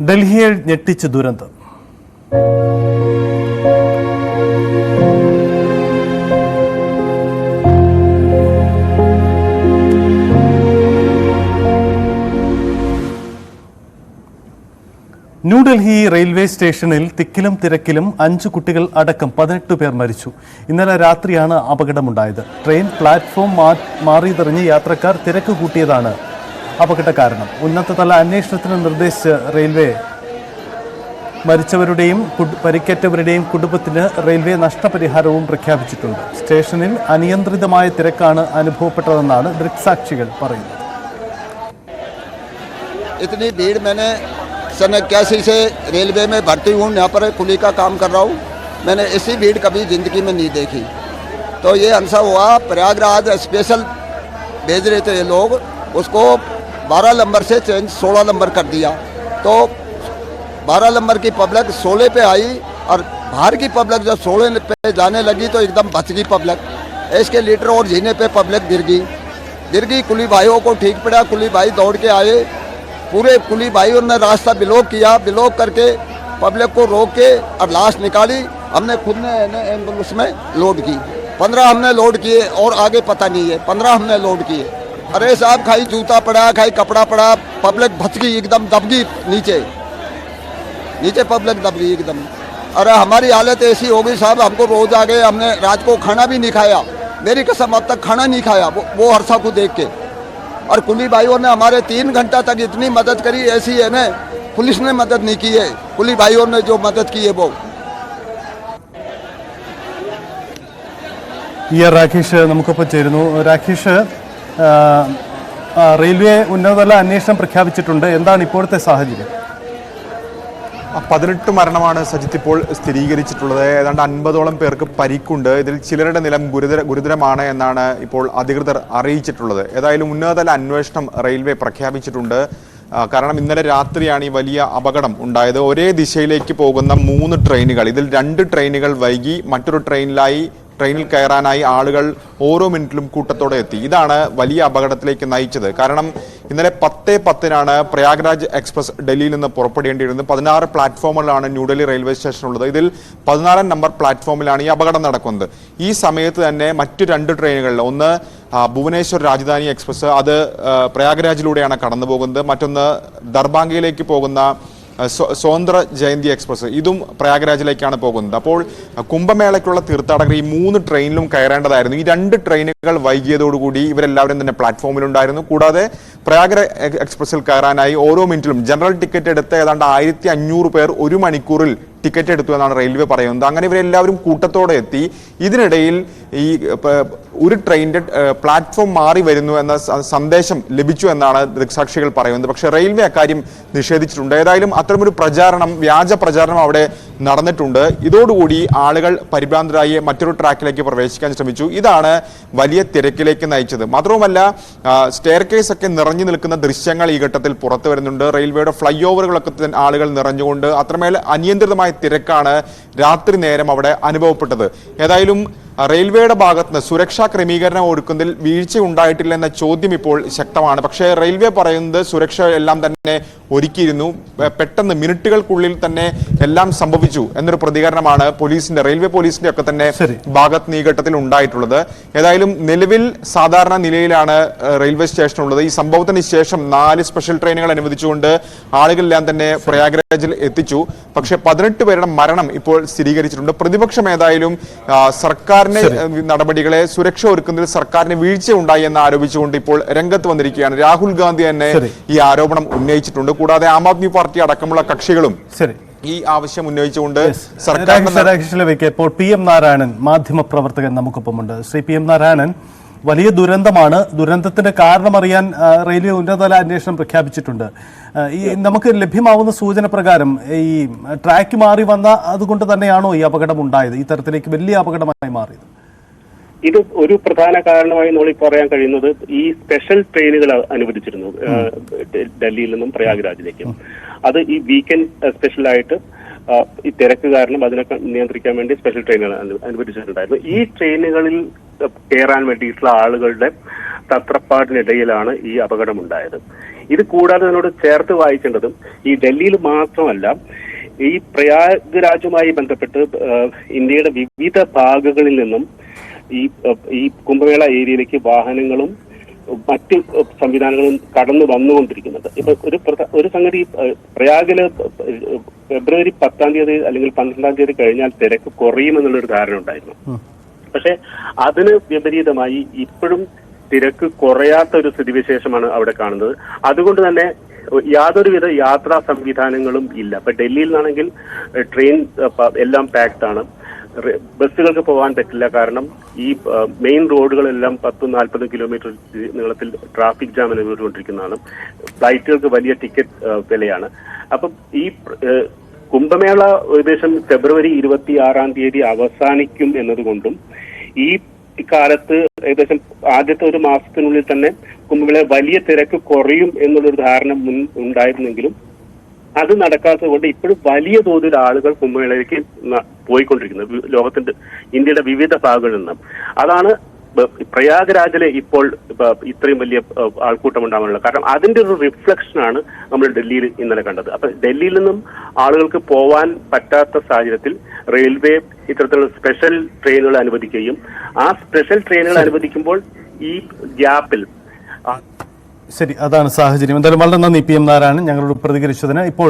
ഡൽഹിയെ ഞെട്ടിച്ച് ദുരന്തം. ന്യൂഡൽഹി റെയിൽവേ സ്റ്റേഷനിൽ തിക്കിലും തിരക്കിലും അഞ്ചു കുട്ടികൾ അടക്കം പതിനെട്ട് പേർ മരിച്ചു. ഇന്നലെ രാത്രിയാണ് അപകടമുണ്ടായത്. ട്രെയിൻ പ്ലാറ്റ്ഫോം മാറിതെറിഞ്ഞ് യാത്രക്കാർ തിരക്ക് കൂട്ടിയതാണ്. അപകട കാരണം ഉന്നതതല അന്വേഷണത്തിന് നിർദ്ദേശിച്ച് റെയിൽവേ മരിച്ചവരുടെയും കുട്- പരിക്കേറ്റവരുടെയും കുടുംബത്തിന് റെയിൽവേ നഷ്ടപരിഹാരവും പ്രഖ്യാപിച്ചിട്ടുണ്ട് സ്റ്റേഷനിൽ അനിയന്ത്രിതമായ തിരക്കാണ് അനുഭവപ്പെട്ടതെന്നാണ് ദൃക്സാക്ഷികൾ പറയുന്നത് इतनी भीड़ मैंने सन इक्यासी से रेलवे में भर्ती हूँ यहाँ पर कुली का काम कर रहा हूँ मैंने ऐसी भीड़ कभी ज़िंदगी में नहीं देखी तो ये हमसा हुआ प्रयागराज स्पेशल भेज रहे थे ये लोग उसको 12 नंबर से चेंज 16 नंबर कर दिया। तो 12 नंबर की पब्लिक 16 पे आई और बाहर की पब्लिक जब 16 पे जाने लगी तो एकदम बच गई पब्लिक। इसके लीटर और जीने पे पब्लिक गिर गई। गिर गई, कुली भाइयों को ठीक पड़ा, कुली भाई दौड़ के आए। पूरे कुली भाइयों ने रास्ता ब्लॉक किया, ब्लॉक करके पब्लिक को रोक के और लाश निकाली। हमने खुद ने एंबुलेंस में लोड की। पंद्रह हमने लोड किए और आगे पता नहीं है, पंद्रह हमने लोड किए। अरे साहब खाई जूता पड़ा खाई कपड़ा पड़ा पब्लिक भच गई एकदम दब गई नीचे नीचे पब्लिक दब गई एकदम अरे हमारी हालत ऐसी हो गई साहब हमको रोज आ गए हमने रात को खाना भी नहीं खाया मेरी कसम अब तक खाना नहीं खाया वो, वो हरसा को देख के और कुली भाइयों ने हमारे तीन घंटा तक इतनी मदद करी ऐसी है ना पुलिस ने मदद नहीं की है कुली भाइयों ने जो मदद की है वो ഇ ആർ രാഖേഷ് നമുക്കൊപ്പം ചേരുന്നു രാഖേഷ് ആ, ആ, റെയിൽവേ ഉന്നതതല അന്വേഷണം പ്രഖ്യാപിച്ചിട്ടുണ്ട്. എന്താണ് ഇപ്പോഴത്തെ സാഹചര്യം? പതിനെട്ട് മരണമാണ് സജിത്ത് ഇപ്പോൾ സ്ഥിരീകരിച്ചിട്ടുള്ളത്. ഏതാണ്ട് അൻപതോളം പേർക്ക് പരിക്കുണ്ട്. ഇതിൽ ചിലരുടെ നിലം ഗുരുതര ഗുരുതരമാണ് എന്നാണ് ഇപ്പോൾ അധികൃതർ അറിയിച്ചിട്ടുള്ളത്. ഏതായാലും ഉന്നതതല അന്വേഷണം റെയിൽവേ പ്രഖ്യാപിച്ചിട്ടുണ്ട്. കാരണം ഇന്നലെ രാത്രിയാണ് ഈ വലിയ അപകടം ഉണ്ടായത്. ഒരേ ദിശയിലേക്ക് പോകുന്ന മൂന്ന് ട്രെയിനുകൾ ഇതിൽ രണ്ട് ട്രെയിനുകൾ വൈകി മറ്റൊരു ട്രെയിനിലായി ട്രെയിനിൽ കയറാനായി ആളുകൾ ഓരോ മിനിറ്റിലും കൂട്ടത്തോടെ എത്തി. ഇതാണ് വലിയ അപകടത്തിലേക്ക് നയിച്ചത്. കാരണം ഇന്നലെ പത്ത് പത്തിനാണ് പ്രയാഗ്രാജ് എക്സ്പ്രസ് ഡൽഹിയിൽ നിന്ന് പുറപ്പെടേണ്ടിയിരുന്നത്. പതിനാറ് പ്ലാറ്റ്ഫോമുകളാണ് ന്യൂഡൽഹി റെയിൽവേ സ്റ്റേഷൻ ഉള്ളത് ഇതിൽ പതിനാലാം നമ്പർ പ്ലാറ്റ്ഫോമിലാണ് ഈ അപകടം നടക്കുന്നത്. ഈ സമയത്ത് തന്നെ മറ്റു രണ്ട് ട്രെയിനുകളിൽ ഒന്ന് ഭുവനേശ്വർ രാജധാനി എക്സ്പ്രസ് അത് പ്രയാഗ്രാജിലൂടെയാണ് കടന്നു പോകുന്നത് മറ്റൊന്ന് ദർബാംഗയിലേക്ക് പോകുന്ന സ്വതന്ത്ര ജയന്തി എക്സ്പ്രസ്. ഇതും പ്രയാഗ്രാജിലേക്കാണ് പോകുന്നത്. അപ്പോൾ കുംഭമേളയ്ക്കുള്ള തീർത്ഥാടകർ ഈ മൂന്ന് ട്രെയിനിലും കയറേണ്ടതായിരുന്നു. ഈ രണ്ട് ട്രെയിനുകൾ വൈകിയതോടുകൂടി ഇവരെല്ലാവരും തന്നെ പ്ലാറ്റ്ഫോമിലുണ്ടായിരുന്നു. കൂടാതെ പ്രയാഗ്ര എക്സ്പ്രസിൽ കയറാനായി ഓരോ മിനിറ്റിലും ജനറൽ ടിക്കറ്റ് എടുത്ത് ഏതാണ്ട് ആയിരത്തി അഞ്ഞൂറ് പേർ ഒരു മണിക്കൂറിൽ ടിക്കറ്റ് എടുത്തു എന്നാണ് റെയിൽവേ പറയുന്നത്. അങ്ങനെ ഇവരെല്ലാവരും കൂട്ടത്തോടെ എത്തി. ഇതിനിടയിൽ ഈ ഒരു ട്രെയിനിന്റെ പ്ലാറ്റ്ഫോം മാറി വരുന്നു എന്ന സന്ദേശം ലഭിച്ചു എന്നാണ് ദൃക്സാക്ഷികൾ പറയുന്നത്. പക്ഷേ റെയിൽവേ അക്കാര്യം നിഷേധിച്ചിട്ടുണ്ട്. ഏതായാലും അത്തരമൊരു പ്രചാരണം വ്യാജ പ്രചാരണം അവിടെ നടന്നിട്ടുണ്ട്. ഇതോടുകൂടി ആളുകൾ പരിഭ്രാന്തരായി മറ്റൊരു ട്രാക്കിലേക്ക് പ്രവേശിക്കാൻ ശ്രമിച്ചു. ഇതാണ് വലിയ തിരക്കിലേക്ക് നയിച്ചത്. മാത്രവുമല്ല സ്റ്റെയർ കേസ് ഒക്കെ നിറഞ്ഞു നിൽക്കുന്ന ദൃശ്യങ്ങൾ ഈ ഘട്ടത്തിൽ പുറത്തു വരുന്നുണ്ട്. റെയിൽവേയുടെ ഫ്ലൈ ഓവറുകളൊക്കെ ആളുകൾ നിറഞ്ഞുകൊണ്ട് അത്രമേൽ അനിയന്ത്രിതമായ തിരക്കാണ് രാത്രി നേരം അവിടെ അനുഭവപ്പെട്ടത്. ഏതായാലും റെയിൽവേയുടെ ഭാഗത്ത് നിന്ന് സുരക്ഷാ ക്രമീകരണം ഒരുക്കുന്നതിൽ വീഴ്ച ഉണ്ടായിട്ടില്ലെന്ന ചോദ്യം ഇപ്പോൾ ശക്തമാണ്. പക്ഷേ റെയിൽവേ പറയുന്നത് സുരക്ഷ എല്ലാം തന്നെ ഒരുക്കിയിരുന്നു. പെട്ടെന്ന് മിനിറ്റുകൾക്കുള്ളിൽ തന്നെ എല്ലാം സംഭവിച്ചു എന്നൊരു പ്രതികരണമാണ് പോലീസിന്റെ റെയിൽവേ പോലീസിന്റെ ഒക്കെ തന്നെ ഭാഗത്ത് നീ ഈ ഘട്ടത്തിൽ ഉണ്ടായിട്ടുള്ളത്. ഏതായാലും നിലവിൽ സാധാരണ നിലയിലാണ് റെയിൽവേ സ്റ്റേഷൻ ഉള്ളത് ഈ സംഭവത്തിന് ശേഷം നാല് സ്പെഷ്യൽ ട്രെയിനുകൾ അനുവദിച്ചുകൊണ്ട് ആളുകളെല്ലാം തന്നെ പ്രയാഗ്രാജിൽ എത്തിച്ചു. പക്ഷേ പതിനെട്ട് പേരുടെ മരണം ഇപ്പോൾ സ്ഥിരീകരിച്ചിട്ടുണ്ട്. പ്രതിപക്ഷം ഏതായാലും ആ, സർക്കാരിന്റെ നടപടികളെ സുരക്ഷ ഒരുക്കുന്നതിൽ സർക്കാരിന് വീഴ്ച ഉണ്ടായി എന്ന് ആരോപിച്ചുകൊണ്ട് ഇപ്പോൾ രംഗത്ത് വന്നിരിക്കുകയാണ്. രാഹുൽ ഗാന്ധി തന്നെ ഈ ആരോപണം ഉന്നയിച്ചിട്ടുണ്ട്. കൂടാതെ ആം ആദ്മി പാർട്ടി അടക്കമുള്ള കക്ഷികളും ഈ ആവശ്യം ഉന്നയിച്ചുകൊണ്ട് ഇപ്പോൾ പി എം നാരായണൻ മാധ്യമ മാധ്യമപ്രവർത്തകൻ നമുക്കൊപ്പമുണ്ട്. ശ്രീ പി എം നാരായണൻ വലിയ ദുരന്തമാണ്. ദുരന്തത്തിന്റെ കാരണം അറിയാൻ റെയിൽവേ ഉന്നതതല അന്വേഷണം പ്രഖ്യാപിച്ചിട്ടുണ്ട്. ഈ നമുക്ക് ലഭ്യമാവുന്ന സൂചന പ്രകാരം ഈ ട്രാക്ക് മാറി വന്ന അതുകൊണ്ട് തന്നെയാണോ ഈ അപകടം ഉണ്ടായത്? ഈ തരത്തിലേക്ക് വലിയ അപകടമായി മാറിയത്? ഇത് ഒരു പ്രധാന കാരണമായി നമ്മൾ പറയാൻ കഴിയുന്നത് ഈ സ്പെഷ്യൽ ട്രെയിനുകൾ അനുവദിച്ചിരുന്നു. ഡൽഹിയിൽ നിന്നും പ്രയാഗ്രാജിലേക്ക്. അത് ഈ വീക്കെൻഡ് സ്പെഷ്യൽ ആയിട്ട് ഈ തിരക്ക് കാരണം അതിനൊക്കെ നിയന്ത്രിക്കാൻ വേണ്ടി സ്പെഷ്യൽ ട്രെയിനുകൾ അനു- അനുവദിച്ചിട്ടുണ്ടായിരുന്നു. ഈ ട്രെയിനുകളിൽ കയറാൻ വേണ്ടിയിട്ടുള്ള ആളുകളുടെ തത്രപ്പാടിനിടയിലാണ് ഈ അപകടമുണ്ടായത്. ഇത് കൂടാതെ അതിനോട് ചേർത്ത് വായിക്കേണ്ടതും ഈ ഡൽഹിയിൽ മാത്രമല്ല ഈ പ്രയാഗ്രാജുമായി ബന്ധപ്പെട്ട് ഇന്ത്യയുടെ വിവിധ ഭാഗങ്ങളിൽ നിന്നും ഈ ഈ കുംഭമേള ഏരിയയിലേക്ക് വാഹനങ്ങളും മറ്റ് സംവിധാനങ്ങളും കടന്നു വന്നുകൊണ്ടിരിക്കുന്നത്. ഇപ്പൊ ഒരു ഒരു സംഗതി പ്രയാഗിൽ ഫെബ്രുവരി പത്താം തീയതി അല്ലെങ്കിൽ പന്ത്രണ്ടാം തീയതി കഴിഞ്ഞാൽ തിരക്ക് കുറയുമെന്നുള്ളൊരു ധാരണ ഉണ്ടായിരുന്നു. പക്ഷെ അതിന് വിപരീതമായി ഇപ്പോഴും തിരക്ക് കുറയാത്ത ഒരു സ്ഥിതിവിശേഷമാണ് അവിടെ കാണുന്നത്. അതുകൊണ്ട് തന്നെ യാതൊരുവിധ യാത്രാ സംവിധാനങ്ങളും ഇല്ല. ഇപ്പൊ ഡൽഹിയിൽ നിന്നാണെങ്കിൽ ട്രെയിൻ എല്ലാം പാക്ഡ് ആണ്. ബസ്സുകൾക്ക് പോകാൻ പറ്റില്ല. കാരണം ഈ മെയിൻ റോഡുകളെല്ലാം പത്തും നാൽപ്പതും കിലോമീറ്റർ നീളത്തിൽ ട്രാഫിക് ജാം അനുഭവിച്ചുകൊണ്ടിരിക്കുന്നതാണ് ഫ്ലൈറ്റുകൾക്ക് വലിയ ടിക്കറ്റ് വിലയാണ്. അപ്പം ഈ കുംഭമേള ഏകദേശം ഫെബ്രുവരി ഇരുപത്തി ആറാം തീയതി അവസാനിക്കും എന്നതുകൊണ്ടും ഈ കാലത്ത് ഏകദേശം ആദ്യത്തെ ഒരു മാസത്തിനുള്ളിൽ തന്നെ കുംഭമേള വലിയ തിരക്ക് കുറയും എന്നുള്ളൊരു ധാരണ മുൻ ഉണ്ടായിരുന്നെങ്കിലും അത് നടക്കാത്തത് കൊണ്ട് ഇപ്പോഴും വലിയ തോതിൽ ആളുകൾ കുംഭമേളയിലേക്ക് പോയിക്കൊണ്ടിരിക്കുന്നത്. ലോകത്തിന്റെ ഇന്ത്യയുടെ വിവിധ ഭാഗങ്ങളിൽ നിന്നും. അതാണ് പ്രയാഗ്രാജിലെ ഇപ്പോൾ ഇപ്പൊ ഇത്രയും വലിയ ആൾക്കൂട്ടം ഉണ്ടാവാനുള്ളത് കാരണം. അതിന്റെ ഒരു റിഫ്ലക്ഷൻ ആണ് നമ്മൾ ഡൽഹിയിൽ ഇന്നലെ കണ്ടത്. അപ്പൊ ഡൽഹിയിൽ നിന്നും ആളുകൾക്ക് പോവാൻ പറ്റാത്ത സാഹചര്യത്തിൽ റെയിൽവേ ഇത്തരത്തിലുള്ള സ്പെഷ്യൽ ട്രെയിനുകൾ അനുവദിക്കുകയും ആ സ്പെഷ്യൽ ട്രെയിനുകൾ അനുവദിക്കുമ്പോൾ ഈ ഗ്യാപ്പിൽ ശരി അതാണ് സാഹചര്യം. എന്തായാലും വളരെ നന്ദി. പി എം നാരായണൻ ഞങ്ങളോട് പ്രതികരിച്ചതിന് ഇപ്പോൾ